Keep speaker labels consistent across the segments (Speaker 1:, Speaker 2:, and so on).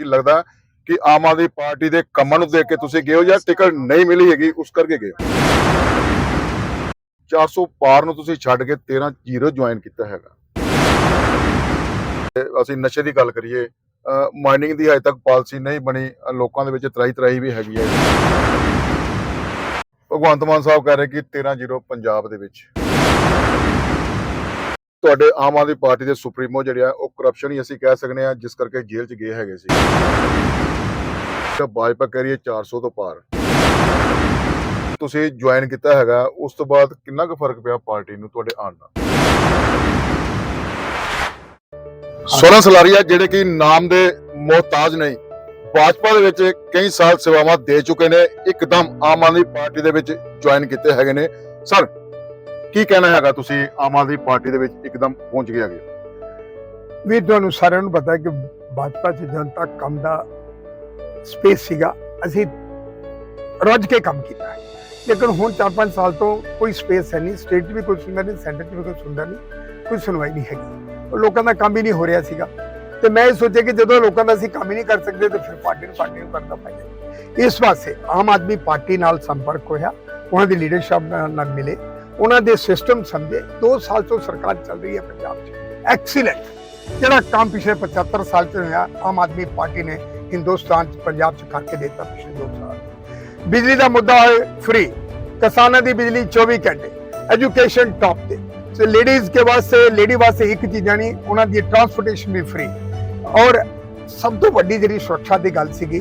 Speaker 1: ਕੀ ਲੱਗਦਾ ਕਿ ਆਮ ਆਦਮੀ ਪਾਰਟੀ ਦੇ ਕੰਮਾਂ ਨੂੰ ਦੇਖ ਕੇ ਤੁਸੀਂ ਗਏ ਹੋ ਜਾਂ ਟਿਕਟ ਨਹੀਂ ਮਿਲੀ ਹੈਗੀ, ਉਸ ਕਰਕੇ ਗਏ 400 ਪਾਰ ਨੂੰ ਤੁਸੀਂ ਛੱਡ ਕੇ 13 ਜ਼ੀਰੋ ਜੁਆਇਨ ਕੀਤਾ ਹੈਗਾ। ਅਸੀਂ ਨਸ਼ੇ ਦੀ ਗੱਲ ਕਰੀਏ ਮਾਈਨਿੰਗ ਦੀ ਹਜੇ ਤੱਕ ਪਾਲਿਸੀ ਨਹੀਂ ਬਣੀ ਲੋਕਾਂ ਦੇ ਵਿੱਚ ਤਰਾਈ ਤਰਾਈ ਵੀ ਹੈਗੀ ਹੈ। ਭਗਵੰਤ ਮਾਨ ਸਾਹਿਬ ਕਹਿ ਰਹੇ ਕਿ 13 ਜ਼ੀਰੋ ਪੰਜਾਬ ਦੇ ਵਿੱਚ। ਤੁਹਾਡੇ ਆਮ ਆਦਮੀ ਪਾਰਟੀ ਦੇ ਸੁਪਰੀਮੋ ਜਿਹੜੇ ਆ, ਉਹ ਕਰਪਸ਼ਨ ਹੀ ਅਸੀਂ ਕਹਿ ਸਕਦੇ ਆ ਜਿਸ ਕਰਕੇ ਜੇਲ੍ਹ 'ਚ ਗਏ ਹੈਗੇ ਸੀ। ਤੇ ਭਾਜਪਾ ਕਹਿ ਰਹੀ ਹੈ 400 ਤੋਂ ਪਾਰ। ਤੁਸੀਂ ਜੁਆਇਨ ਕੀਤਾ ਹੈਗਾ, ਉਸ ਤੋਂ ਬਾਅਦ ਕਿੰਨਾ ਕੁ ਫ਼ਰਕ ਪਿਆ ਪਾਰਟੀ ਨੂੰ ਤੁਹਾਡੇ ਆਉਣ ਨਾਲ? ਸੋਰਨ ਸਲਾਰੀਆ ਜਿਹੜੇ ਕਿ ਨਾਮ ਦੇ ਮੁਹਤਾਜ ਨਹੀਂ ਭਾਜਪਾ ਦੇ ਵਿੱਚ ਕਈ ਸਾਲ ਸੇਵਾਵਾਂ ਦੇ ਚੁੱਕੇ ਨੇ, ਇੱਕਦਮ ਆਮ ਆਦਮੀ ਪਾਰਟੀ ਦੇ ਵਿੱਚ ਜੁਆਇਨ ਕੀਤੇ ਹੈਗੇ ਨੇ। ਸਰ ਕੀ ਕਹਿਣਾ ਹੈਗਾ ਤੁਸੀਂ ਆਮ ਆਦਮੀ ਪਾਰਟੀ ਦੇ ਵਿੱਚ ਇੱਕਦਮ ਪਹੁੰਚ ਗਏ ਹੈਗੇ?
Speaker 2: ਵੀ ਤੁਹਾਨੂੰ ਸਾਰਿਆਂ ਨੂੰ ਪਤਾ ਹੈ ਕਿ ਭਾਜਪਾ 'ਚ ਜਨਤਾ ਕੰਮ ਦਾ ਸਪੇਸ ਸੀਗਾ। ਅਸੀਂ ਰੱਜ ਕੇ ਕੰਮ ਕੀਤਾ ਹੈ। ਲੇਕਿਨ ਹੁਣ 4-5 ਸਾਲ ਤੋਂ ਕੋਈ ਸਪੇਸ ਹੈ ਨਹੀਂ। ਸਟੇਟ 'ਚ ਵੀ ਕੋਈ ਸੁਣਦਾ ਨਹੀਂ ਸੈਂਟਰ 'ਚ ਵੀ ਕੋਈ ਸੁਣਦਾ ਨਹੀਂ, ਕੋਈ ਸੁਣਵਾਈ ਨਹੀਂ ਹੈਗੀ। ਲੋਕਾਂ ਦਾ ਕੰਮ ਹੀ ਨਹੀਂ ਹੋ ਰਿਹਾ ਸੀਗਾ। ਤੇ ਮੈਂ ਇਹ ਸੋਚਿਆ ਕਿ ਜਦੋਂ ਲੋਕਾਂ ਦਾ ਅਸੀਂ ਕੰਮ ਹੀ ਨਹੀਂ ਕਰ ਸਕਦੇ, ਤੇ ਫਿਰ ਪਾਰਟੀ ਨੂੰ ਪਾਰਟੀ ਨੂੰ ਕਰਨਾ ਪਏਗਾ ਇਸ ਵਾਸਤੇ ਆਮ ਆਦਮੀ ਪਾਰਟੀ ਨਾਲ ਸੰਪਰਕ ਹੋਇਆ। ਉਹਨਾਂ ਦੀ ਲੀਡਰਸ਼ਿਪ ਨਾਲ ਮਿਲੇ। ਉਹਨਾਂ ਦੇ ਸਿਸਟਮ ਸਮਝੇ 2 ਸਾਲ ਤੋਂ ਸਰਕਾਰ ਚੱਲ ਰਹੀ ਹੈ ਪੰਜਾਬ 'ਚ। ਐਕਸੀਲੈਂਟ ਜਿਹੜਾ ਕੰਮ ਪਿਛਲੇ 75 ਸਾਲ ਚ ਹੋਇਆ, ਆਮ ਆਦਮੀ ਪਾਰਟੀ ਨੇ ਹਿੰਦੁਸਤਾਨ ਚ, ਪੰਜਾਬ ਚ ਕਰਕੇ ਦਿੱਤਾ ਪਿਛਲੇ 2 ਸਾਲ। ਬਿਜਲੀ ਦਾ ਮੁੱਦਾ ਹੋਏ ਫ੍ਰੀ ਕਿਸਾਨਾਂ ਦੀ ਬਿਜਲੀ 24 ਘੰਟੇ। ਐਜੂਕੇਸ਼ਨ ਟਾਪ ਤੇ। ਸੋ ਲੇਡੀਜ਼ ਕੇ ਵਾਸਤੇ ਲੇਡੀ ਵਾਸਤੇ ਇੱਕ ਚੀਜ਼ਾਂ ਨਹੀਂ, ਉਹਨਾਂ ਦੀ ਟਰਾਂਸਪੋਰਟੇਸ਼ਨ ਵੀ ਫ੍ਰੀ ਔਰ ਸਭ ਤੋਂ ਵੱਡੀ ਜਿਹੜੀ ਸੁਰੱਖਿਆ ਦੀ ਗੱਲ ਸੀਗੀ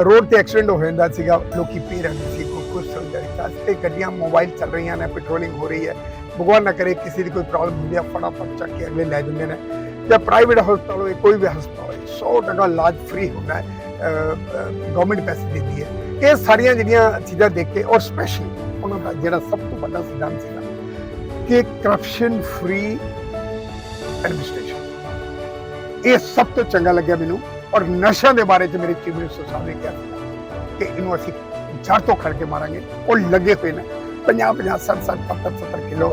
Speaker 2: ਰੋਡ ਤੇ ਐਕਸੀਡੈਂਟ ਹੋ ਜਾਂਦਾ ਸੀਗਾ, ਲੋਕੀ ਪੀ ਰਹਿੰਦੇ ਸੀ। ਕੁਝ ਸਮਝਾਈ ਤੇ ਗੱਡੀਆਂ ਮੋਬਾਈਲ ਚੱਲ ਰਹੀਆਂ ਨੇ ਪੈਟਰੋਲਿੰਗ ਹੋ ਰਹੀ ਹੈ। ਭਗਵਾਨ ਨਾ ਕਰੇ ਕਿਸੇ ਦੀ ਕੋਈ ਪ੍ਰੋਬਲਮ ਹੁੰਦੀ ਹੈ, ਫਟਾਫਟ ਚੱਕ ਕੇ ਅਗਲੇ ਲੈ ਜਾਂਦੇ ਨੇ। ਜਾਂ ਪ੍ਰਾਈਵੇਟ ਹਸਪਤਾਲ ਹੋਵੇ ਕੋਈ ਵੀ ਹਸਪਤਾਲ ਹੋਵੇ 100 ਟਕਾ ਇਲਾਜ ਫ੍ਰੀ ਹੁੰਦਾ ਹੈ ਗਵਰਨਮੈਂਟ ਪੈਸੇ ਦਿੰਦੀ ਹੈ। ਇਹ ਸਾਰੀਆਂ ਜਿਹੜੀਆਂ ਚੀਜ਼ਾਂ ਦੇਖ ਕੇ, ਔਰ ਸਪੈਸ਼ਲੀ ਉਹਨਾਂ ਦਾ ਜਿਹੜਾ ਸਭ ਤੋਂ ਵੱਡਾ ਸਿਧਾਂਤ ਸੀਗਾ ਕਿ ਕਰਪਸ਼ਨ ਫ੍ਰੀ ਐਡਮਿਨਿਸਟ੍ਰੇਸ਼ਨ ਇਹ ਸਭ ਤੋਂ ਚੰਗਾ ਲੱਗਿਆ ਮੈਨੂੰ, ਔਰ ਨਸ਼ਿਆਂ ਦੇ ਬਾਰੇ ਚ ਮੇਰੇ ਚੀਫ ਮਿਨਿਸਟਰ ਸਾਹਿਬ ਨੇ ਕਿਹਾ ਕਿ ਇਹਨੂੰ ਅਸੀਂ ਜੜ ਤੋਂ ਖੜ ਕੇ ਮਾਰਾਂਗੇ ਉਹ ਲੱਗੇ ਹੋਏ ਨੇ 50 50 60 60 70 70 ਕਿਲੋ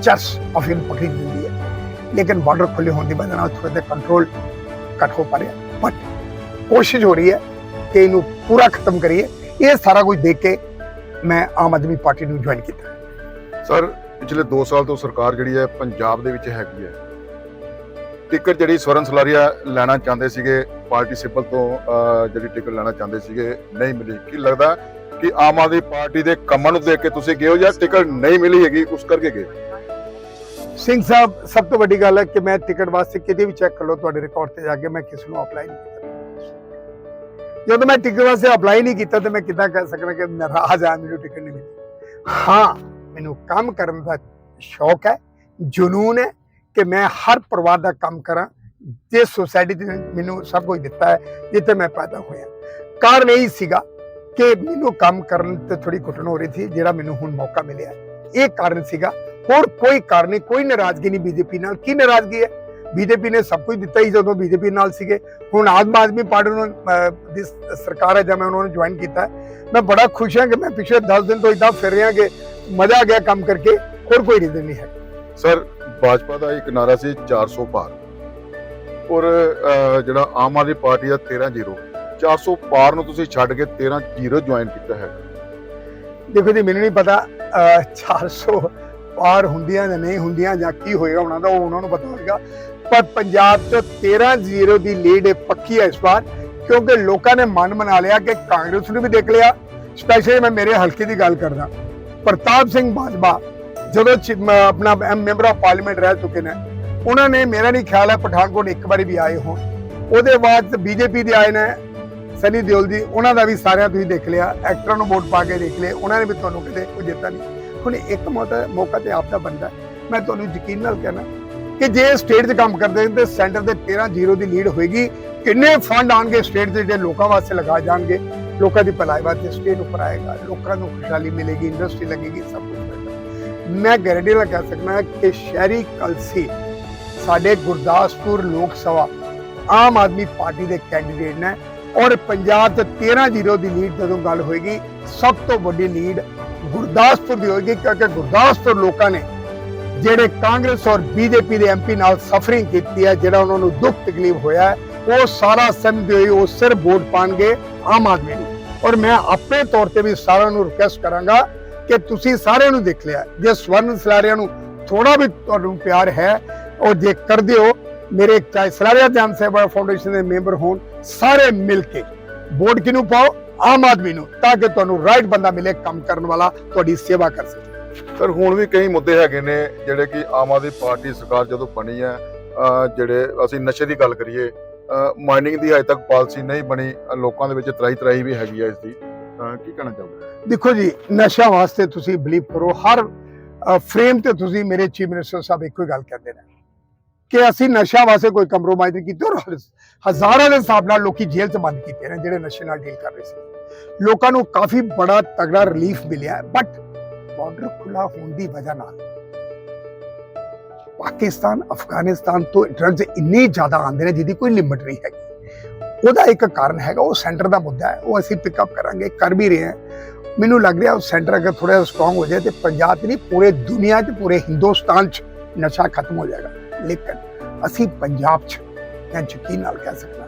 Speaker 2: ਚਰਸ ਅਫੀਮ ਪਕੜੀ ਦਿੰਦੀ ਹੈ ਲੇਕਿਨ ਬਾਰਡਰ ਖੁੱਲੇ ਹੋਣ ਦੀ ਵਜ੍ਹਾ ਨਾਲ ਥੋੜਾ ਜਿਹਾ ਕੰਟਰੋਲ ਘੱਟ ਹੋ ਪਾ ਰਿਹਾ ਬਟ ਕੋਸ਼ਿਸ਼ ਹੋ ਰਹੀ ਹੈ ਕਿ ਇਹਨੂੰ ਪੂਰਾ ਖਤਮ ਕਰੀਏ ਇਹ ਸਾਰਾ ਕੁਝ ਦੇਖ ਕੇ ਮੈਂ ਆਮ ਆਦਮੀ ਪਾਰਟੀ ਨੂੰ ਜੁਆਇਨ ਕੀਤਾ
Speaker 1: ਸਰ ਪਿਛਲੇ 2 ਸਾਲ ਤੋਂ ਸਰਕਾਰ ਜਿਹੜੀ ਹੈ ਪੰਜਾਬ ਦੇ ਵਿੱਚ ਹੈਗੀ ਹੈ ਟਿਕਟ ਜਿਹੜੀ ਸਵਰਨ ਸਲਾਰੀਆ ਲੈਣਾ ਚਾਹੁੰਦੇ ਸੀਗੇ, ਪਾਰਟੀ ਸਿਪਲ ਤੋਂ ਜਿਹੜੀ ਟਿਕਟ ਲੈਣਾ ਚਾਹੁੰਦੇ ਸੀਗੇ, ਨਹੀਂ ਮਿਲੀ। ਕੀ ਲੱਗਦਾ ਕਿ ਆਮ ਆਦਮੀ ਪਾਰਟੀ ਦੇ ਕੰਮਾਂ ਨੂੰ ਦੇਖ ਕੇ ਤੁਸੀਂ ਗਏ ਹੋ ਜਾਂ ਟਿਕਟ ਨਹੀਂ ਮਿਲੀ ਹੈਗੀ, ਉਸ ਕਰਕੇ ਗਏ?
Speaker 2: ਸਿੰਘ ਸਾਹਿਬ, ਸਭ ਤੋਂ ਵੱਡੀ ਗੱਲ ਹੈ ਕਿ ਮੈਂ ਟਿਕਟ ਵਾਸਤੇ ਕਿਤੇ ਵੀ ਚੈੱਕ ਕਰ ਲਓ, ਤੁਹਾਡੇ ਰਿਕਾਰਡ ਤੇ ਜਾ ਕੇ ਮੈਂ ਕਿਸ ਨੂੰ ਅਪਲਾਈ ਨਹੀਂ ਕੀਤਾ। ਜਦੋਂ ਮੈਂ ਟਿਕਟ ਵਾਸਤੇ ਅਪਲਾਈ ਨਹੀਂ ਕੀਤਾ ਤੇ ਮੈਂ ਕਿੱਦਾਂ ਕਹਿ ਸਕਦਾ ਕਿ ਨਾਰਾਜ਼ ਆ ਮੈਨੂੰ ਟਿਕਟ ਨਹੀਂ ਮਿਲੀ? ਹਾਂ, ਮੈਨੂੰ ਕੰਮ ਕਰਨ ਦਾ ਸ਼ੌਕ ਹੈ, ਜਨੂਨ ਹੈ ਕਿ ਮੈਂ ਹਰ ਪਰਿਵਾਰ ਦਾ ਕੰਮ ਕਰਾਂ ਜਿਸ ਸੋਸਾਇਟੀ ਨੇ ਮੈਨੂੰ ਸਭ ਕੁਝ ਦਿੱਤਾ ਹੈ, ਜਿੱਥੇ ਮੈਂ ਪੈਦਾ ਹੋਇਆ। ਕਾਰਨ ਇਹ ਸੀਗਾ ਕਿ ਮੈਨੂੰ ਕੰਮ ਕਰਨ ਤੇ ਥੋੜੀ ਘੁਟਨ ਹੋ ਰਹੀ ਸੀ, ਜਿਹੜਾ ਮੈਨੂੰ ਹੁਣ ਮੌਕਾ ਮਿਲਿਆ। ਇਹ ਕਾਰਨ ਸੀਗਾ। ਹੋਰ ਕੋਈ ਕਾਰਨ ਨਹੀਂ, ਕੋਈ ਨਾਰਾਜ਼ਗੀ ਨਹੀਂ ਬੀਜੇਪੀ ਨਾਲ। ਕੀ ਨਾਰਾਜ਼ਗੀ ਹੈ? ਬੀਜੇਪੀ ਨੇ ਸਭ ਕੁਝ ਦਿੱਤਾ ਹੀ ਜਦੋਂ ਬੀਜੇਪੀ ਨਾਲ ਸੀਗੇ। ਹੁਣ ਆਮ ਆਦਮੀ ਪਾਰਟੀ ਨੂੰ ਦੀ ਸਰਕਾਰ ਹੈ ਜਦ ਮੈਂ ਉਹਨਾਂ ਨੂੰ ਜੁਆਇਨ ਕੀਤਾ ਮੈਂ ਬੜਾ ਖੁਸ਼ ਹਾਂ ਕਿ ਮੈਂ ਪਿਛਲੇ 10 ਦਿਨ ਤੋਂ ਇਦਾਂ ਫਿਰ ਰਿਹਾ ਕਿ ਮਜ਼ਾ ਆ ਗਿਆ ਕੰਮ ਕਰਕੇ। ਹੋਰ ਕੋਈ ਰੀਜ਼ਨ ਨਹੀਂ ਹੈ।
Speaker 1: ਸਰ ਭਾਜਪਾ ਦਾ ਇੱਕ ਨਾਰਾ ਸੀ 400 ਪਾਰ ਔਰ ਜਿਹੜਾ ਆਮ ਆਦਮੀ ਪਾਰਟੀ ਦਾ 13 ਜ਼ੀਰੋ। 400 ਪਾਰ ਨੂੰ ਤੁਸੀਂ ਛੱਡ ਕੇ 13 ਜ਼ੀਰੋ ਜੁਆਇਨ ਕੀਤਾ ਹੈ।
Speaker 2: ਦੇਖੋ ਜੀ ਮੈਨੂੰ ਨਹੀਂ ਪਤਾ ਅਹ, 400 ਪਾਰ ਹੁੰਦੀਆਂ ਜਾਂ ਨਹੀਂ ਹੁੰਦੀਆਂ ਜਾਂ ਕੀ ਹੋਏਗਾ ਉਹਨਾਂ ਦਾ ਉਹ ਉਹਨਾਂ ਨੂੰ ਪਤਾ ਹੋਏਗਾ। ਪਰ ਪੰਜਾਬ 'ਚ 13 ਜ਼ੀਰੋ ਦੀ ਲੀਡ ਪੱਕੀ ਹੈ ਇਸ ਵਾਰ ਕਿਉਂਕਿ ਲੋਕਾਂ ਨੇ ਮਨ ਬਣਾ ਲਿਆ ਕਿ ਕਾਂਗਰਸ ਨੂੰ ਵੀ ਦੇਖ ਲਿਆ। ਸਪੈਸ਼ਲੀ ਮੈਂ ਮੇਰੇ ਹਲਕੇ ਦੀ ਗੱਲ ਕਰਦਾ। ਪ੍ਰਤਾਪ ਸਿੰਘ ਬਾਜਵਾ ਜਦੋਂ ਚੀ- ਮ- ਆਪਣਾ ਮੈਂਬਰ ਆਫ ਪਾਰਲੀਮੈਂਟ ਰਹਿ ਚੁੱਕੇ ਨੇ, ਉਹਨਾਂ ਨੇ ਮੇਰਾ ਨਹੀਂ ਖਿਆਲ ਹੈ ਪਠਾਨਕੋਟ ਇੱਕ ਵਾਰੀ ਵੀ ਆਏ ਹੋਣ। ਉਹਦੇ ਬਾਅਦ ਬੀਜੇਪੀ ਦੇ ਆਏ ਨੇ, ਸਨੀ ਦਿਓਲ ਜੀ, ਉਹਨਾਂ ਦਾ ਵੀ ਸਾਰਿਆਂ ਤੁਸੀਂ ਦੇਖ ਲਿਆ ਐਕਟਰਾਂ ਨੂੰ ਵੋਟ ਪਾ ਕੇ ਦੇਖ ਲਿਆ ਉਹਨਾਂ ਨੇ ਵੀ ਤੁਹਾਨੂੰ ਕਿਤੇ ਕੋਈ ਦਿੱਤਾ ਨਹੀਂ। ਹੁਣ ਇੱਕ ਮੌਕਾ ਮੌਕਾ ਤੇ ਆਪ ਦਾ ਬਣਦਾ ਮੈਂ ਤੁਹਾਨੂੰ ਯਕੀਨ ਨਾਲ ਕਹਿਣਾ ਕਿ ਜੇ ਸਟੇਟ 'ਚ ਕੰਮ ਕਰਦੇ ਨੇ, ਤੇ ਸੈਂਟਰ ਦੇ 13 ਜ਼ੀਰੋ ਦੀ ਲੀਡ ਹੋਏਗੀ। ਕਿੰਨੇ ਫੰਡ ਆਣਗੇ ਸਟੇਟ ਦੇ ਜਿਹੜੇ ਲੋਕਾਂ ਵਾਸਤੇ ਲਗਾਏ ਜਾਣਗੇ, ਲੋਕਾਂ ਦੀ ਭਲਾਈ ਵਾਸਤੇ ਸਟੇਟ ਉੱਪਰ ਆਏਗਾ, ਲੋਕਾਂ ਨੂੰ ਖੁਸ਼ਹਾਲੀ ਮਿਲੇਗੀ ਇੰਡਸਟਰੀ ਲੱਗੇਗੀ, ਸਭ ਕੁਝ ਮੈਂ ਗਾਰੰਟੀ ਨਾਲ ਕਹਿ ਸਕਦਾ ਕਿ ਸ਼ਹਿਰੀ ਕਲਸੀ ਸਾਡੇ ਗੁਰਦਾਸਪੁਰ ਲੋਕ ਸਭਾ ਆਮ ਆਦਮੀ ਪਾਰਟੀ ਦੇ ਕੈਂਡੀਡੇਟ ਨੇ ਔਰ ਪੰਜਾਬ 'ਚ 13 ਜ਼ੀਰੋ ਦੀ ਲੀਡ ਜਦੋਂ ਗੱਲ ਹੋਏਗੀ, ਸਭ ਤੋਂ ਵੱਡੀ ਲੀਡ ਗੁਰਦਾਸਪੁਰ ਦੀ ਹੋਏਗੀ ਕਿਉਂਕਿ ਗੁਰਦਾਸਪੁਰ ਲੋਕਾਂ ਨੇ ਜਿਹੜੇ ਕਾਂਗਰਸ ਔਰ ਬੀਜੇਪੀ ਦੇ ਐਮਪੀ ਨਾਲ ਸਫਰਿੰਗ ਕੀਤੀ ਹੈ, ਜਿਹੜਾ ਉਹਨਾਂ ਨੂੰ ਦੁੱਖ ਤਕਲੀਫ ਹੋਇਆ ਉਹ ਸਾਰਾ ਸਮਝਦੇ ਹੋਏ ਉਹ ਸਿਰ ਵੋਟ ਪਾਣਗੇ ਆਮ ਆਦਮੀ ਨੂੰ। ਔਰ ਮੈਂ ਆਪਣੇ ਤੌਰ ਤੇ ਵੀ ਸਾਰਿਆਂ ਨੂੰ ਰਿਕਵੈਸਟ ਕਰਾਂਗਾ ਕਿ ਤੁਸੀਂ ਸਾਰਿਆਂ ਨੂੰ ਦੇਖ ਲਿਆ। ਜੇ ਸਵਰਨ ਸਲਾਰੀਆਂ ਨੂੰ ਥੋੜਾ ਵੀ ਤੁਹਾਨੂੰ ਪਿਆਰ ਹੈ, ਉਹ ਜੇ ਕਰਦੇ ਹੋ, ਮੇਰੇ ਚਾਹੇ ਸਲਾਰੀਆ ਜਨ ਸੇਵਾ ਫਾਊਂਡੇਸ਼ਨ ਦੇ ਮੈਂਬਰ ਹੋਣ, ਸਾਰੇ ਮਿਲ ਕੇ ਵੋਟ ਕਿਹਨੂੰ ਪਾਓ? ਆਮ ਆਦਮੀ ਨੂੰ, ਤਾਂ ਕਿ ਤੁਹਾਨੂੰ ਰਾਈਟ ਬੰਦਾ ਮਿਲੇ ਕੰਮ ਕਰਨ ਵਾਲਾ, ਤੁਹਾਡੀ ਸੇਵਾ ਕਰ ਸਕੇ।
Speaker 1: ਸਰ, ਹੁਣ ਵੀ ਕਈ ਮੁੱਦੇ ਹੈਗੇ ਨੇ, ਜਿਹੜੇ ਕਿ ਆਮ ਆਦਮੀ ਪਾਰਟੀ ਸਰਕਾਰ ਜਦੋਂ ਬਣੀ ਹੈ ਜਿਹੜੇ ਅਸੀਂ ਨਸ਼ੇ ਦੀ ਗੱਲ ਕਰੀਏ ਮਾਈਨਿੰਗ ਦੀ ਅਜੇ ਤੱਕ ਪਾਲਿਸੀ ਨਹੀਂ ਬਣੀ ਲੋਕਾਂ ਦੇ ਵਿੱਚ ਤਰਾਈ ਤਰਾਈ ਵੀ ਹੈਗੀ ਹੈ ਇਸ ਦੀ। ਕੀ ਕਹਿਣਾ ਚਾਹੋਗੇ?
Speaker 2: ਦੇਖੋ ਜੀ ਨਸ਼ਾ ਵਾਸਤੇ ਤੁਸੀਂ ਬਲੀਵ ਕਰੋ, ਹਰ ਫਰੇਮ ਤੇ ਤੁਸੀਂ ਮੇਰੇ ਚੀਫ ਮਿਨਿਸਟਰ ਸਾਹਿਬ ਇੱਕੋ ਹੀ ਗੱਲ ਕਹਿੰਦੇ ਨੇ ਕਿ ਅਸੀਂ ਨਸ਼ਾ ਵਾਸਤੇ ਕੋਈ ਕੰਪਰੋਮਾਈਜ਼ ਨਹੀਂ ਕੀਤੀ ਔਰ ਹਜ਼ਾਰਾਂ ਦੇ ਹਿਸਾਬ ਨਾਲ ਲੋਕੀ ਜੇਲ੍ਹ 'ਚ ਬੰਦ ਕੀਤੇ ਨੇ ਜਿਹੜੇ ਨਸ਼ੇ ਨਾਲ ਡੀਲ ਕਰ ਰਹੇ ਸੀ। ਲੋਕਾਂ ਨੂੰ ਕਾਫੀ ਬੜਾ ਤਗੜਾ ਰਿਲੀਫ ਮਿਲਿਆ ਬਟ ਬਾਰਡਰ ਖੁੱਲਾ ਹੋਣ ਦੀ ਵਜ੍ਹਾ ਨਾਲ ਪਾਕਿਸਤਾਨ, ਅਫਗਾਨਿਸਤਾਨ ਤੋਂ ਡਰੱਗਸ ਇੰਨੇ ਜ਼ਿਆਦਾ ਆਉਂਦੇ ਨੇ ਜਿਹਦੀ ਕੋਈ ਲਿਮਿਟ ਨਹੀਂ ਹੈਗੀ। ਉਹਦਾ ਇੱਕ ਕਾਰਨ ਹੈਗਾ, ਉਹ ਸੈਂਟਰ ਦਾ ਮੁੱਦਾ ਹੈ, ਉਹ ਅਸੀਂ ਪਿਕਅਪ ਕਰਾਂਗੇ, ਕਰ ਵੀ ਰਹੇ ਹਾਂ। ਮੈਨੂੰ ਲੱਗ ਰਿਹਾ ਉਹ ਸੈਂਟਰ ਅਗਰ ਥੋੜਾ ਜਿਹਾ ਸਟਰੋਂਗ ਹੋ ਜਾਏ ਤੇ ਪੰਜਾਬ 'ਚ ਨਹੀਂ, ਪੂਰੇ ਦੁਨੀਆ 'ਚ, ਪੂਰੇ ਹਿੰਦੁਸਤਾਨ 'ਚ ਨਸ਼ਾ ਖਤਮ ਹੋ ਜਾਏਗਾ। ਲੇਕਿਨ ਅਸੀਂ ਪੰਜਾਬ 'ਚ ਮੈਂ ਯਕੀਨ ਨਾਲ ਕਹਿ ਸਕਦਾ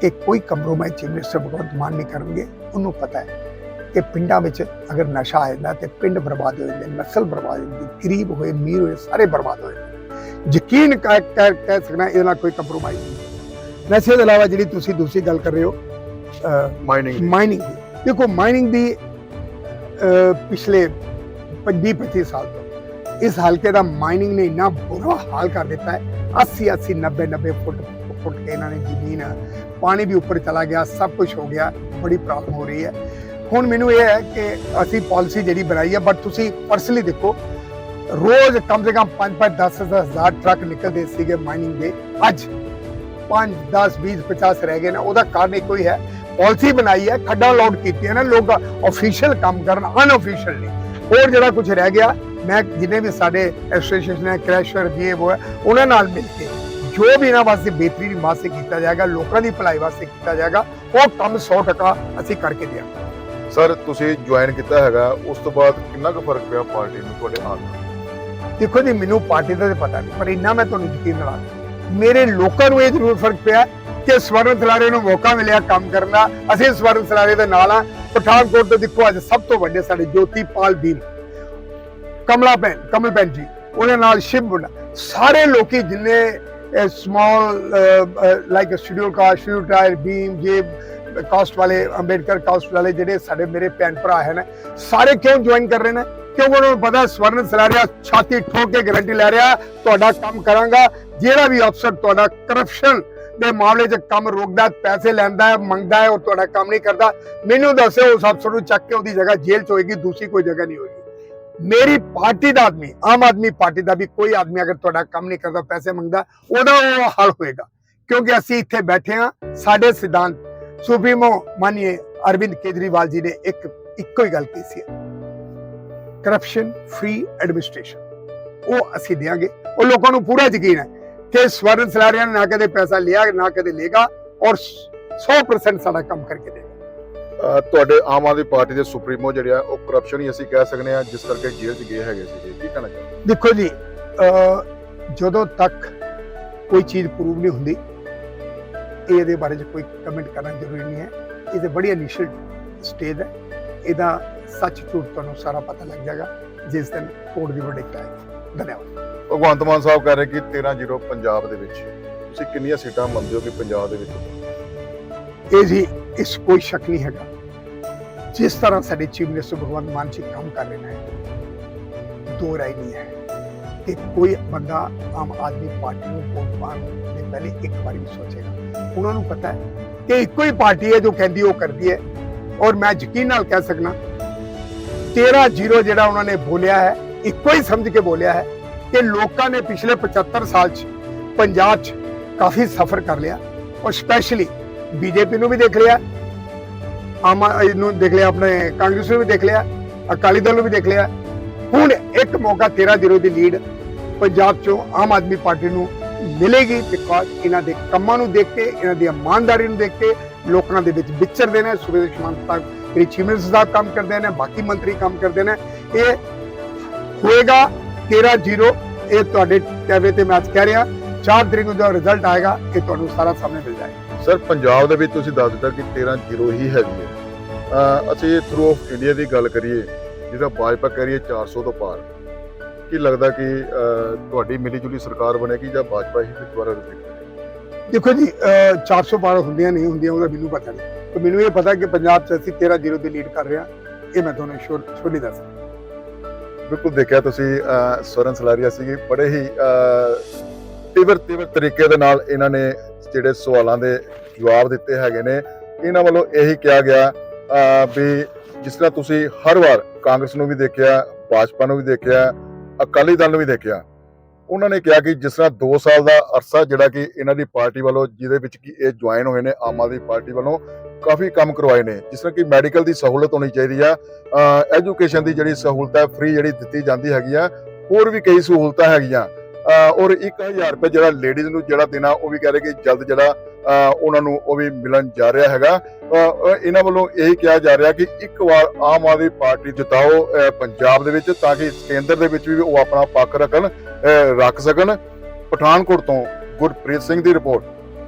Speaker 2: ਕਿ ਕੋਈ compromise chief minister Bhagwant Mann ਨਹੀਂ ਕਰਨਗੇ, ਉਹਨੂੰ ਪਤਾ ਹੈ ਕਿ ਪਿੰਡਾਂ ਵਿੱਚ ਅਗਰ ਨਸ਼ਾ ਆ ਜਾਂਦਾ ਤੇ ਪਿੰਡ ਬਰਬਾਦ ਹੋ ਜਾਂਦੇ, ਨਸਲ ਬਰਬਾਦ ਹੋ ਜਾਂਦੀ, ਗਰੀਬ ਹੋਏ, ਅਮੀਰ ਹੋਏ, ਸਾਰੇ ਬਰਬਾਦ ਹੋ ਜਾਂਦੇ। ਯਕੀਨ ਕਹਿ ਕਹਿ ਕਹਿ ਸਕਦਾ ਇਹਦੇ ਨਾਲ ਕੋਈ ਕੰਪਰੋਮਾਈਜ਼ ਨਹੀਂ ਨਸ਼ੇ ਤੋਂ ਇਲਾਵਾ ਜਿਹੜੀ ਤੁਸੀਂ ਦੂਸਰੀ ਗੱਲ ਕਰ ਰਹੇ ਹੋ
Speaker 1: ਮਾਈਨਿੰਗ
Speaker 2: ਮਾਈਨਿੰਗ ਦੇਖੋ ਮਾਈਨਿੰਗ ਦੀ ਪਿਛਲੇ 25 25 ਸਾਲ ਤੋਂ ਇਸ ਹਲਕੇ ਦਾ ਮਾਈਨਿੰਗ ਨੇ ਇੰਨਾ ਬੁਰਾ ਹਾਲ ਕਰ ਦਿੱਤਾ ਹੈ। 80 80 90 90 ਫੁੱਟ ਫੁੱਟ ਕੇ ਇਹਨਾਂ ਨੇ ਜ਼ਮੀਨ ਪਾਣੀ ਵੀ ਉੱਪਰ ਚਲਾ ਗਿਆ ਸਭ ਕੁਝ ਹੋ ਗਿਆ ਬੜੀ ਪ੍ਰੋਬਲਮ ਹੋ ਰਹੀ ਹੈ। ਹੁਣ ਮੈਨੂੰ ਇਹ ਹੈ ਕਿ ਅਸੀਂ ਪਾਲਿਸੀ ਜਿਹੜੀ ਬਣਾਈ ਹੈ ਬਟ ਤੁਸੀਂ ਪਰਸਨਲੀ ਦੇਖੋ ਰੋਜ਼ ਕਮ ਸੇ ਕਮ 5 5 10 ਹਜ਼ਾਰ ਟਰੱਕ ਨਿਕਲਦੇ ਸੀਗੇ ਮਾਈਨਿੰਗ ਦੇ ਅੱਜ। 5 10 20 50 ਰਹਿ ਗਏ ਨਾ ਉਹਦਾ ਕਾਰਨ ਇੱਕੋ ਹੀ ਹੈ। ਪਾਲਿਸੀ ਬਣਾਈ ਹੈ ਖੱਡਾਂ ਲੋਡ ਕੀਤੀਆਂ ਨੇ ਲੋਕ ਅਫੀਸ਼ੀਅਲ ਕੰਮ ਕਰਨ ਅਨਅਫੀਸ਼ੀਅਲ ਨਹੀਂ ਹੋਰ ਜਿਹੜਾ ਕੁਝ ਰਹਿ ਗਿਆ ਮੈਂ ਜਿੰਨੇ ਵੀ ਸਾਡੇ ਐਸੋਸੀਏਸ਼ਨ ਹੈ ਕ੍ਰੈਸ਼ਰ ਜੀ ਉਹ ਉਹਨਾਂ ਨਾਲ ਮਿਲ ਕੇ ਜੋ ਵੀ ਇਹਨਾਂ ਵਾਸਤੇ ਬਿਹਤਰੀ ਵਾਸਤੇ ਕੀਤਾ ਜਾਏਗਾ ਲੋਕਾਂ ਦੀ ਭਲਾਈ ਵਾਸਤੇ ਕੀਤਾ ਜਾਏਗਾ ਉਹ ਕੰਮ 100% ਅਸੀਂ ਕਰਕੇ ਦਿਆਂਗੇ।
Speaker 1: ਸਰ ਤੁਸੀਂ ਜੁਆਇਨ ਕੀਤਾ ਹੈਗਾ ਉਸ ਤੋਂ ਬਾਅਦ ਕਿੰਨਾ ਕੁ ਫ਼ਰਕ ਪਿਆ ਪਾਰਟੀ ਨੂੰ ਤੁਹਾਡੇ ਨਾਲ?
Speaker 2: ਦੇਖੋ ਜੀ ਮੈਨੂੰ ਪਾਰਟੀ ਦਾ ਤਾਂ ਪਤਾ ਨਹੀਂ ਪਰ ਇੰਨਾ ਮੈਂ ਤੁਹਾਨੂੰ ਯਕੀਨ ਦਿਲਾ ਮੇਰੇ ਲੋਕਾਂ ਨੂੰ ਇਹ ਜ਼ਰੂਰ ਫ਼ਰਕ ਪਿਆ ਕਿ ਸਵਰਨ ਸਲਾਰੇ ਨੂੰ ਮੌਕਾ ਮਿਲਿਆ ਕੰਮ ਕਰਨ ਦਾ। ਅਸੀਂ ਸਵਰਨ ਸਲਾਰੇ ਦੇ ਨਾਲ ਆ ਪਠਾਨਕੋਟ ਤੋਂ ਦੇਖੋ, ਅੱਜ ਸਭ ਤੋਂ ਵੱਡੇ ਸਾਡੇ ਜੋਤੀਪਾਲ ਭੀਮ ਕਮਲਾ ਭੈਣ, ਕਮਲ ਭੈਣ ਜੀ, ਉਹਦੇ ਨਾਲ ਸ਼ਿਵ ਮੁੰਡਾ। ਸਾਰੇ ਲੋਕੀ ਜਿੰਨੇ small like schedule caste schedule tribe Bhim ਜੇ ਕਾਸਟ ਵਾਲੇ, ਅੰਬੇਡਕਰ ਕਾਸਟ ਵਾਲੇ ਜਿਹੜੇ ਸਾਡੇ ਮੇਰੇ ਭੈਣ ਭਰਾ ਹਨ ਸਾਰੇ ਕਿਉਂ ਜੁਆਇਨ ਕਰ ਰਹੇ ਨੇ? ਕਿਉਂਕਿ ਉਹਨਾਂ ਨੂੰ ਪਤਾ ਸਵਰਨ ਸਲਾਰੀਆ ਛਾਤੀ ਠੋਕ ਕੇ ਗਾਰੰਟੀ ਲੈ ਰਿਹਾ, ਤੁਹਾਡਾ ਕੰਮ ਕਰਾਂਗਾ। ਜਿਹੜਾ ਵੀ ਅਫਸਰ ਤੁਹਾਡਾ ਕਰਪਸ਼ਨ ਦੇ ਮਾਮਲੇ 'ਚ ਕੰਮ ਰੋਕਦਾ, ਪੈਸੇ ਲੈਂਦਾ ਹੈ ਮੰਗਦਾ ਹੈ ਔਰ ਤੁਹਾਡਾ ਕੰਮ ਨਹੀਂ ਕਰਦਾ। ਮੈਨੂੰ ਦੱਸਿਓ, ਉਸ ਅਫਸਰ ਨੂੰ ਚੱਕ ਕੇ ਉਹਦੀ ਜਗ੍ਹਾ ਜੇਲ੍ਹ 'ਚ ਹੋਏਗੀ, ਦੂਸਰੀ ਕੋਈ ਜਗ੍ਹਾ ਨਹੀਂ ਹੋਏਗੀ। ਮੇਰੀ ਪਾਰਟੀ ਦਾ ਆਦਮੀ, ਆਮ ਆਦਮੀ ਪਾਰਟੀ ਦਾ ਵੀ ਕੋਈ ਆਦਮੀ ਅਗਰ ਤੁਹਾਡਾ ਕੰਮ ਨਹੀਂ ਕਰਦਾ, ਪੈਸੇ ਮੰਗਦਾ, ਉਹਦਾ ਉਹ ਹੱਲ ਹੋਏਗਾ। ਕਿਉਂਕਿ ਅਸੀਂ ਇੱਥੇ ਬੈਠੇ ਹਾਂ, ਸਾਡੇ ਸਿਧਾਂਤ ਸੁਪਰੀਮੋ ਮਾਨੀਏ ਅਰਵਿੰਦ ਕੇਜਰੀਵਾਲ ਜੀ ਨੇ ਇੱਕ, ਇੱਕੋ ਹੀ ਗੱਲ ਕੀਤੀ ਸੀ। ਕਰਪਸ਼ਨ ਫ੍ਰੀ ਐਡਮਿਨਿਸਟ੍ਰੇਸ਼ਨ ਉਹ ਅਸੀਂ ਦੇਾਂਗੇ ਉਹ ਲੋਕਾਂ ਨੂੰ ਪੂਰਾ ਯਕੀਨ ਹੈ ਕਿ ਸਵਰਨ ਸਲਾਰੀਆਂ ਨੇ ਨਾ ਕਦੇ ਪੈਸਾ ਲਿਆ ਨਾ ਕਦੇ ਲੇਗਾ ਔਰ 100% ਸਾਡਾ ਕੰਮ ਕਰਕੇ ਦੇਗਾ।
Speaker 1: ਤੁਹਾਡੇ ਆਮ ਆਦਮੀ ਪਾਰਟੀ ਦੇ ਸੁਪਰੀਮੋ ਜਿਹੜੇ ਆ ਉਹ ਕਰਪਸ਼ਨ ਹੀ ਅਸੀਂ ਕਹਿ ਸਕਦੇ ਆ ਜਿਸ ਕਰਕੇ ਜੇਲ੍ਹ 'ਚ ਗਏ ਹੈਗੇ ਸੀਗੇ। ਕੀ ਕਹਿਣਾ ਚਾਹੁੰਦੇ
Speaker 2: ਦੇਖੋ ਜੀ ਜਦੋਂ ਤੱਕ ਕੋਈ ਚੀਜ਼ ਪ੍ਰੂਵ ਨਹੀਂ ਹੁੰਦੀ ਇਹ ਇਹਦੇ ਬਾਰੇ 'ਚ ਕੋਈ ਕਮੈਂਟ ਕਰਨਾ ਜ਼ਰੂਰੀ ਨਹੀਂ ਹੈ। ਇਹ ਤੇ ਬੜੀ ਇਨੀਸ਼ੀਅਲ ਸਟੇਜ ਹੈ। ਇਹਦਾ ਸੱਚ ਝੂਠ ਤੁਹਾਨੂੰ ਸਾਰਾ ਪਤਾ ਲੱਗ ਜਾਏਗਾ ਜਿਸ ਦਿਨ ਕੋਰਟ ਦੀ verdict ਆਏਗੀ। ਧੰਨਵਾਦ।
Speaker 1: ਭਗਵੰਤ ਮਾਨ ਸਾਹਿਬ ਕਹਿ ਰਹੇ ਕਿ 13-0 ਪੰਜਾਬ ਦੇ ਵਿੱਚ ਤੁਸੀਂ ਕਿੰਨੀਆਂ ਸੀਟਾਂ ਮੰਨਦੇ ਹੋ ਕਿ ਪੰਜਾਬ ਦੇ ਵਿੱਚ
Speaker 2: ਇਹ ਜੀ ਇਸ ਕੋਈ ਸ਼ੱਕ ਨਹੀਂ ਹੈਗਾ। ਜਿਸ ਤਰ੍ਹਾਂ ਸਾਡੇ ਚੀਫ ਮਿਨਿਸਟਰ ਭਗਵੰਤ ਮਾਨ ਜੀ ਕੰਮ ਕਰ ਰਹੇ ਨੇ ਦੋ ਰਾਏ ਨਹੀਂ ਹੈ। ਕਿ ਕੋਈ ਬੰਦਾ ਆਮ ਆਦਮੀ ਪਾਰਟੀ ਨੂੰ ਵੋਟ ਪਾਉਣ ਦੇ ਪਹਿਲੇ ਇੱਕ ਵਾਰੀ ਵੀ ਸੋਚੇਗਾ। ਉਹਨਾਂ ਨੂੰ ਪਤਾ ਹੈ ਕਿ ਇੱਕੋ ਹੀ ਪਾਰਟੀ ਹੈ ਜੋ ਕਹਿੰਦੀ ਉਹ ਕਰਦੀ ਹੈ। ਔਰ ਮੈਂ ਯਕੀਨ ਨਾਲ ਕਹਿ ਸਕਣਾ 13-0 ਜਿਹੜਾ ਉਹਨਾਂ ਨੇ ਬੋਲਿਆ ਹੈ, ਇੱਕੋ ਹੀ ਸਮਝ ਕੇ ਬੋਲਿਆ ਹੈ ਕਿ ਲੋਕਾਂ ਨੇ ਪਿਛਲੇ 75 ਸਾਲ 'ਚ ਪੰਜਾਬ 'ਚ ਕਾਫੀ ਸਫ਼ਰ ਕਰ ਲਿਆ ਔਰ ਸਪੈਸ਼ਲੀ ਬੀਜੇਪੀ ਨੂੰ ਵੀ ਦੇਖ ਲਿਆ, ਆਮ ਨੂੰ ਦੇਖ ਲਿਆ, ਆਪਣੇ ਕਾਂਗਰਸ ਨੂੰ ਵੀ ਦੇਖ ਲਿਆ, ਅਕਾਲੀ ਦਲ ਨੂੰ ਵੀ ਦੇਖ ਲਿਆ। ਹੁਣ ਇੱਕ ਮੌਕਾ 13-0 ਦੀ ਲੀਡ ਪੰਜਾਬ 'ਚੋਂ ਆਮ ਆਦਮੀ ਪਾਰਟੀ ਨੂੰ ਮਿਲੇਗੀ ਬਿਕਾਜ਼ ਇਹਨਾਂ ਦੇ ਕੰਮਾਂ ਨੂੰ ਦੇਖ ਕੇ, ਇਹਨਾਂ ਦੀ ਇਮਾਨਦਾਰੀ ਨੂੰ ਦੇਖ ਕੇ ਲੋਕਾਂ ਦੇ ਵਿੱਚ ਵਿਚਰਦੇ ਨੇ। ਸੂਬੇ ਦੇ ਤੱਕ ਜਿਹੜੀ ਚੀਫ ਮਿਨਿਸਟਰ ਸਾਹਿਬ ਕੰਮ ਕਰਦੇ ਨੇ ਬਾਕੀ ਮੰਤਰੀ ਕੰਮ ਕਰਦੇ ਨੇ। ਇਹ ਹੋਏਗਾ 13-0 ਇਹ ਤੁਹਾਡੇ ਟੈਬਲੇ ਤੇ ਮੈਂ ਅੱਜ ਕਹਿ ਰਿਹਾ। 4 ਤਰੀਕ ਨੂੰ ਜਦੋਂ ਰਿਜ਼ਲਟ ਆਏਗਾ ਇਹ ਤੁਹਾਨੂੰ ਸਾਰਾ ਸਾਹਮਣੇ ਮਿਲ ਜਾਏਗਾ।
Speaker 1: ਸਰ ਪੰਜਾਬ ਦੇ ਵਿੱਚ ਤੁਸੀਂ ਦੱਸ ਦਿੱਤਾ ਕਿ 13 ਜ਼ੀਰੋ ਹੀ ਹੈਗੀ ਹੈ। ਅਸੀਂ ਥਰੂ ਆਫ ਇੰਡੀਆ ਦੀ ਗੱਲ ਕਰੀਏ ਜਿਹਦਾ ਭਾਜਪਾ ਕਹਿ ਰਹੀ ਹੈ 400 ਤੋਂ ਪਾਰ। ਕੀ ਲੱਗਦਾ ਕਿ ਤੁਹਾਡੀ ਮਿਲੀ ਜੁਲੀ ਸਰਕਾਰ ਬਣੇਗੀ ਜਾਂ ਭਾਜਪਾ ਹੀ ਦੁਬਾਰਾ ਰਿਪੀਟ
Speaker 2: ਦੇਖੋ ਜੀ ਅਹ 400 ਪਾਰ ਹੁੰਦੀਆਂ ਨਹੀਂ ਹੁੰਦੀਆਂ ਉਹਦਾ ਮੈਨੂੰ ਪਤਾ ਨਹੀਂ। ਤੇ ਮੈਨੂੰ ਇਹ ਪਤਾ ਕਿ ਪੰਜਾਬ 'ਚ ਅਸੀਂ 13-0 ਦੀ ਲੀਡ ਕਰ ਰਹੇ ਹਾਂ। ਇਹ ਮੈਂ ਤੁਹਾਨੂੰ ਸ਼ੋਰ ਛੋੜੀ ਦੱਸ
Speaker 1: ਬਿਲਕੁਲ ਦੇਖਿਆ ਤੁਸੀਂ ਸਵਰਨ ਸਲਾਰੀਆ ਸੀਗੀ। ਬੜੇ ਹੀ ਅਹ, ਤਿਵਰ ਤਿਵਰ ਤਰੀਕੇ ਦੇ ਨਾਲ ਇਹਨਾਂ ਨੇ ਜਿਹੜੇ ਸਵਾਲਾਂ ਦੇ ਜਵਾਬ ਦਿੱਤੇ ਹੈਗੇ ਨੇ। ਇਹਨਾਂ ਵੱਲੋਂ ਇਹੀ ਕਿਹਾ ਗਿਆ ਵੀ ਜਿਸ ਤਰ੍ਹਾਂ ਤੁਸੀਂ ਹਰ ਵਾਰ ਕਾਂਗਰਸ ਨੂੰ ਵੀ ਦੇਖਿਆ ਭਾਜਪਾ ਨੂੰ ਵੀ ਦੇਖਿਆ ਅਕਾਲੀ ਦਲ ਨੂੰ ਵੀ ਦੇਖਿਆ ਉਹਨਾਂ ਨੇ ਕਿਹਾ ਕਿ ਜਿਸ ਤਰ੍ਹਾਂ 2 ਸਾਲ ਦਾ ਅਰਸਾ ਜਿਹੜਾ ਕਿ ਇਹਨਾਂ ਦੀ ਪਾਰਟੀ ਵੱਲੋਂ, ਜਿਹਦੇ ਵਿੱਚ ਕਿ ਇਹ ਜੁਆਇਨ ਹੋਏ ਨੇ, ਆਮ ਆਦਮੀ ਪਾਰਟੀ ਵੱਲੋਂ ਕਾਫੀ ਕੰਮ ਕਰਵਾਏ ਨੇ। ਜਿਸ ਤਰ੍ਹਾਂ ਕਿ ਮੈਡੀਕਲ ਦੀ ਸਹੂਲਤ ਹੋਣੀ ਚਾਹੀਦੀ ਆ ਐਜੂਕੇਸ਼ਨ ਦੀ ਜਿਹੜੀ ਸਹੂਲਤ ਹੈ ਫ੍ਰੀ ਜਿਹੜੀ ਦਿੱਤੀ ਜਾਂਦੀ ਹੈਗੀ ਆ, ਹੋਰ ਵੀ ਕਈ ਸਹੂਲਤਾਂ ਹੈਗੀਆਂ। ਅਹ ਔਰ 1000 ਰੁਪਏ ਜਿਹੜਾ ਲੇਡੀਜ਼ ਨੂੰ ਜਿਹੜਾ ਦੇਣਾ, ਉਹ ਵੀ ਕਹਿ ਰਹੇ ਕਿ ਜਲਦ ਜਿਹੜਾ ਉਹਨਾਂ ਨੂੰ ਉਹ ਵੀ ਮਿਲਣ ਜਾ ਰਿਹਾ ਹੈਗਾ। ਇਹਨਾਂ ਵੱਲੋਂ ਇਹ ਕਿਹਾ ਜਾ ਰਿਹਾ ਕਿ ਇੱਕ ਵਾਰ ਆਮ ਆਦਮੀ ਪਾਰਟੀ ਜਿਤਾਓ ਪੰਜਾਬ ਦੇ ਵਿੱਚ ਤਾਂ ਕਿ ਕੇਂਦਰ ਦੇ ਵਿੱਚ ਵੀ ਉਹ ਆਪਣਾ ਪੱਖ ਰੱਖਣ ਰੱਖ ਸਕਣ। ਪਠਾਨਕੋਟ ਤੋਂ ਗੁਰਪ੍ਰੀਤ ਸਿੰਘ ਦੀ ਰਿਪੋਰਟ।